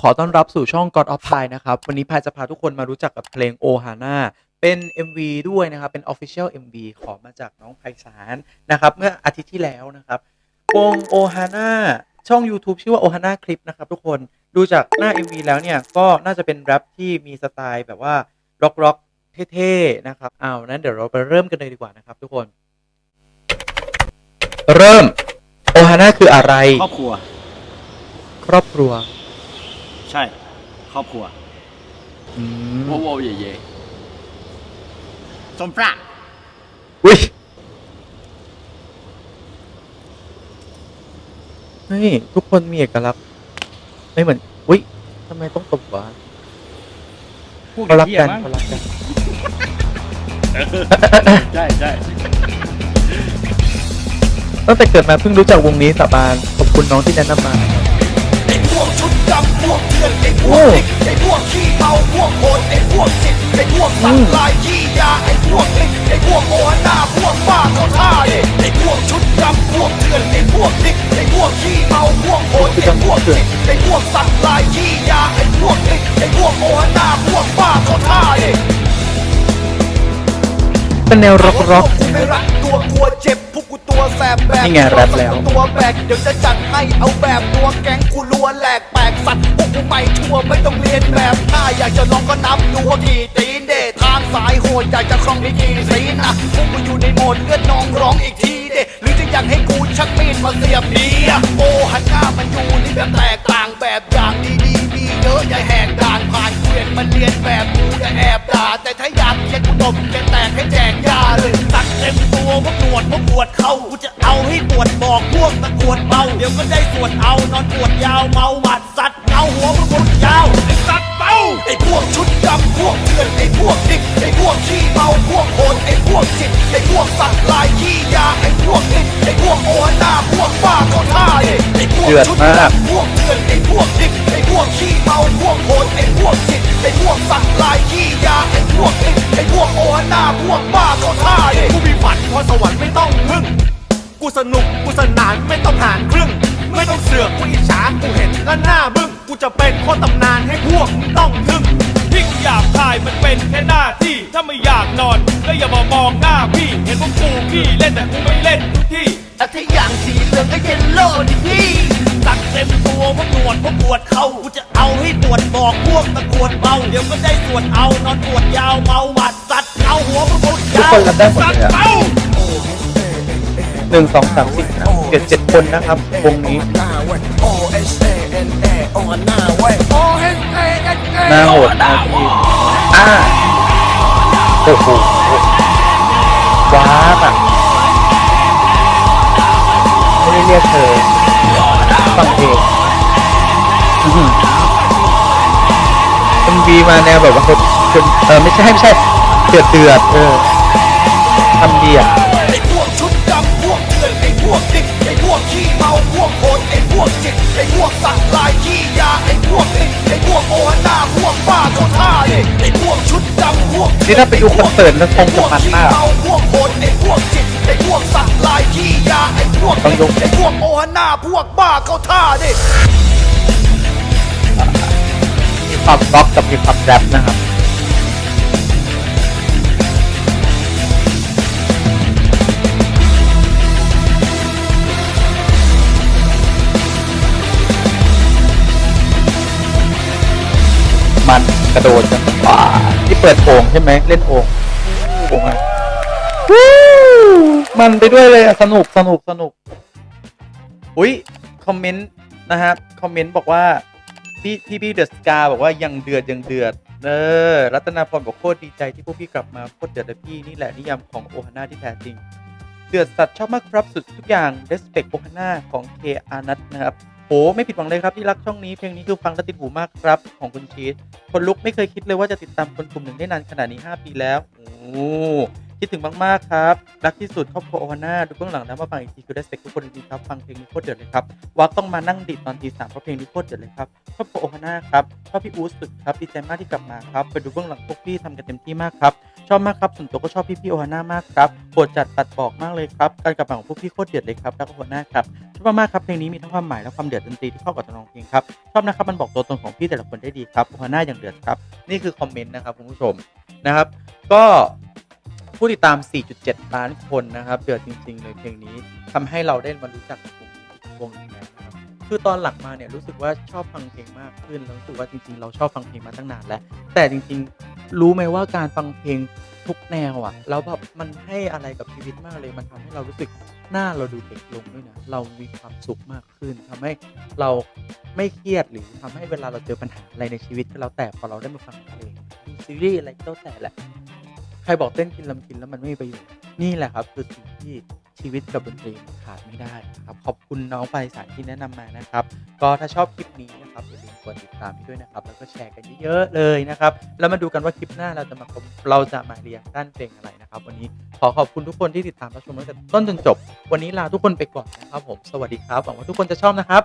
ขอต้อนรับสู่ช่อง God of Pi นะครับ วันนี้พายจะพาทุกคนมารู้จักกับเพลง Ohana เป็น MV ด้วยนะครับ เป็น Official MV ขอมาจากน้องไพศาลนะครับ เมื่ออาทิตย์ที่แล้วนะครับ วง Ohana ช่อง YouTube ชื่อว่า Ohana Clip นะครับทุกคนดูจากหน้า MV แล้วเนี่ย ก็น่าจะเป็นแรปที่มีสไตล์แบบว่าร็อกร็อกเท่ๆนะครับอ้าวนั้นเดี๋ยวเราไปเริ่มกันเลยดีกว่านะครับทุกคน เริ่ม Ohana คืออะไร ครอบครัว ครอบครัว ใช่ ครอบครัวอืมโว้โว้เย่เย่สมปรากอุ้ยเฮ้ยทุกคนมีเอกลักษณ์ไม่เหมือนอุ้ยทำไมต้องตบวะพูดเขารักเหี้ยกันมั้งเขารักกันใช่ใช่ตั้งแต่เกิดมาเพิ่งรู้จักวงนี้สาบานขอบคุณน้องที่แนะนำมา พวกเถื่อนไอ้พวกนิกไอ้พวกขี้เมาพวกโหดไอ้พวกจิตไอ้พวกสัตว์ลายขี้ยาไอ้พวกลิกไอ้พวกโอหน้าพวกบ้าเขาท่าเด็ไอ้พวกชุดดำพวกเถื่อนไอ้พวกนิกไอ้พวกขี้เมาพวกโหดไอ้พวกจิตไอ้พวกสัตว์ลายขี้ยาไอ้พวกลิกไอ้พวกโอหน้าพวกบ้าเขาท่าเด็เป็นแนวร็อกร็อกกูไม่รักตัวกลัวเจ็บพวกกูตัว แสบแบบนี่ไงแรปแล้ว ตัวแบกเดี๋ยวจะจัดให้เอาแบบตัวแก๊งกูรัวแหลกแปลกสัตว์พวกกูไม่ชั่วไม่ต้องเรียนแบบถ้าอยากจะลองก็นับดูว่ากี่ตีนเดทางสายโหดอยากจะครองได้กี่สีนนะพวกกูอยู่ในโหมดเลือดนองร้องอีกทีเดหรือจะอยากให้กูชักมีดมาเสียบดีอะโอหันหน้ามันอยู่นี่แบบแตกต่างแบบอย่างดีๆมีเยอะอย่าแหกด่านผ่านเกวียนมันเรียนแบบกูอย่าแอบด่า แต่ถ้าอยากเรียนกูตบแกแตกให้แจกยาเลยตักเต็มตัวพวกหนวดพวกปวดเขากูจะเอาให้ปวดบอกพวกตะกวดเมาเดี๋ยวก็ได้สวดเอานอนปวดยาวเมาหมัดสัตว์เอาหัวมึงหมดยาวไอ้สัตว์เป้าไอ้พวกชุดดำพวกเถื่อนไอ้พวกดิกไอ้พวกขี้เมาพวกโหดไอ้พวกจิตไอ้พวกสัตว์ลายขี้ยาไอ้พวกนิดไอ้พวกโอหน้าพวกบ้าเขาท่าไอ้พวกชุดมากดำพวกเถื่อนไอ้พวกดิกไอ้พวกขี้เมาพวกโหดไอ้พวก ไอ้พวกสัตว์ลายขี้ยาไอ้พวกนิดไอ้พวกโอหน้าพวกบ้าเขาท่าเด็กูมีฝันพรสวรรค์ไม่ต้องพึ่ง กูสนุกกูสนานไม่ต้องหารครึ่ง ไม่ต้องเสือกกูอิจฉากูเห็นแล้วหน้าบึ้งกูจะเป็นโคตรตำนานให้พวกมึงต้องทึ่งที่กูอยากถ่ายมันเป็นแค่หน้าที่ถ้าไม่อยากนอนก็อย่ามามองหน้าพี่ เห็นพวกกูพี่เล่นแต่กูไม่เล่นทุกที่แต่ถ้าอย่างสีเหลืองก็เยลโล่ดิพี่ตักเต็มตั วพวกหนวดพวกปวดเขากูจะเอาให้ปวดบอกพวกตะกรวดเบาเดี๋ยวก็ได้สวดเอานอนปวดยาวเมาหมัดสัตว์เอาหัวมึงหมดทุกยาวคนรับได้หมดสัตเลยว์เป้าหนึ่งสองสามสี่ห้าเจ็ดเจ็ดคนนะครับวงนี้นเอโอหน้าโหดหน้าที่อ่าโอ้โหว้าบอะไม่ได้เรียกเธอฟังเพลง อื้อหือเป็นบีมาแนวแบบว่าคนคนเออไม่ใช่ไม่ใช่เดือดเดือดเออทำดีอะไอ้พวกชุดดำพวกเถื่อนไอ้พวกดิกไอ้พวกขี้เมาพวกโหดไอ้พวกจิตไอ้พวกสัตว์ลายขี้ยาไอ้พวกนิดไอ้พวกโอหน้าพวกบ้าเขาท่าเด็ไอ้พวกชุดดำพวกนี่ถ้าไปดูคอนเสิร์ตแล้วคงจะมันมากไอ้พวขี้เมาพวกโหดไอ้พวกจิตไอ้พวกสัตว์ลายขี้ยาไอ้พวกต้องยกไอ้พวกโอหน้าพวกบ้าเขาท่าเด็มี ความร็อกกับมีความแรปนะครับมันกระโดดกันป่าที่เปิดโอ่งใช่ไหมเล่นโอ่งโอ่งอะมันไปด้วยเลยอะสนุกสนุกสนุก อุ้ยคอมเมนต์นะครับคอมเมนต์บอกว่า พี่พี่พี่เดอะสกาบอกว่ายังเดือดยังเดือด เออ รัตนาพรบอกโคตรดีใจที่พวกพี่กลับมาโคตรเดือดเลยพี่นี่แหละนิยามของโอฮาน่าที่แท้จริง เดือดสัตว์ชอบมากครับสุดทุกอย่าง respect โอฮาน่าของเคอานัทนะครับโหไม่ผิดหวังเลยครับที่รักช่องนี้เพลงนี้คือฟังแล้วติดหูมากครับของคุณชีสคนลุกไม่เคยคิดเลยว่าจะติดตามคนกลุ่มหนึ่งได้นานขนาดนี้ 5 ปีแล้วโอ้คิดถึงมาก ๆ ครับ รักที่สุดครอบครัวโอฮาน่าดูเบื้องหลังแล้วมาฟังอีกทีคือ respect ทุกคนจริงๆครับฟังเพลงนี้โคตรเดือดเลยครับวักต้องมานั่งดิดตอนทีสามเพราะเพลงนี้โคตรเดือดเลยครับครอบครัวโอฮาน่าครับชอบพี่อูสุดครับดีใจมากที่กลับมาครับไปดูเบื้องหลังพวกพี่ทำกันเต็มที่มากครับชอบมากครับส่วนตัวก็ชอบพี่พี่ๆโอฮาน่ามากครับโปรดจัดตัดบอกมากเลยครับการกลับมาของพวกพี่โคตรเดือดเลยครับแล้วก็โอฮาน่าครับชอบมากครับเพลงนี้มีทั้งความหมายและความเดือดดนตรีที่เข้ากับทำนองเพลงครับชอบนะครับมันบอกตัวตนของพี่แต่ละคนได้ดีครับหัวหน้าอย่างเดือดครับนี่คือคอมเมนต์นะครับคุณผู้ชมนะครับก็ ผู้ติดตาม 4.7 ล้านคนนะครับ เดือดจริงๆเลยเพลงนี้ทำให้เราได้มารู้จักวงนี้อีกวงหนึงแล้วนะครับคือตอนหลังมาเนี่ยรู้สึกว่าชอบฟังเพลงมากขึ้นแล้วรู้สึกว่าจริง ๆ เราชอบฟังเพลงมาตั้งนานแล้ว แต่จริง ๆ รู้ไหมว่าการฟังเพลงทุกแนวอะแล้วแบบมันให้อะไรกับชีวิตมากเลย มันทำให้เรารู้สึกหน้าเราดูเด็กลงด้วยนะเรามีความสุขมากขึ้นทำให้เราไม่เครียดหรือทำให้เวลาเราเจอปัญหาอะไรในชีวิตก็แล้วแต่พอเราได้มาฟังเพลงดูซีรีส์อะไรก็แล้วแต่แหละ รบอกเต้นกินลำกินแล้วมันไม่มีประโยชน์นี่แหละครับคือสิ่งที่ชีวิตกับดนตรีขาดไม่ได้นะครับขอบคุณน้องปาริสานที่แนะนำมานะครับ ก็ถ้าชอบคลิปนี้นะครับอย่าลืมกดติดตามด้วยนะครับ แล้วก็แชร์กันเยอะๆเลยนะครับ แล้วมาดูกันว่าคลิปหน้าเราจะมาคมเราจะมาเรียงด้านเพลงอะไรนะครับ วันนี้ขอขอบคุณทุกคนที่ติดตามรับชมตั้งแต่ต้นจนจบ วันนี้ลาทุกคนไปก่อนนะครับผมสวัสดีครับหวังว่าทุกคนจะชอบนะครับ